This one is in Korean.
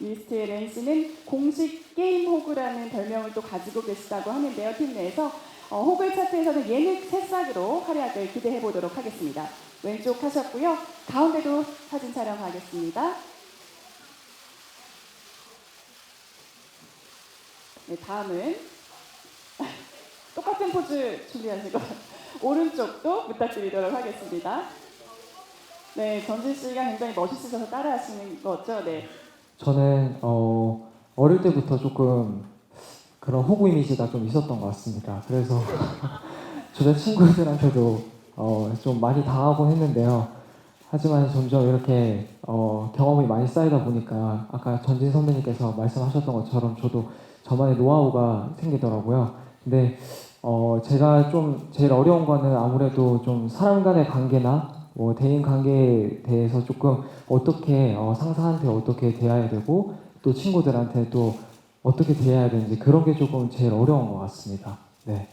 리스트의 렌 씨는 공식 게임 호그라는 별명을 또 가지고 계시다고 하는데요. 팀 내에서 어, 호글 차트에서는 예능 새싹으로 활약을 기대해 보도록 하겠습니다. 왼쪽 하셨고요. 가운데도 사진 촬영 가겠습니다. 네, 다음은 똑같은 포즈 준비하시고 오른쪽도 부탁드리도록 하겠습니다. 네, 전진 씨가 굉장히 멋있으셔서 따라하시는 거죠? 네. 저는 어, 어릴 때부터 조금 그런 호구 이미지가 좀 있었던 것 같습니다. 그래서 주변 친구들한테도 어, 좀 많이 당하곤 했는데요. 하지만 점점 이렇게 어, 경험이 많이 쌓이다 보니까 아까 전진 선배님께서 말씀하셨던 것처럼 저도 저만의 노하우가 생기더라고요. 근데 어, 제가 좀 제일 어려운 거는 아무래도 좀 사람 간의 관계나 뭐 대인 관계에 대해서 조금 어떻게 어, 상사한테 어떻게 대해야 되고 또 친구들한테 또 어떻게 대해야 되는지 그런 게 조금 제일 어려운 것 같습니다. 네.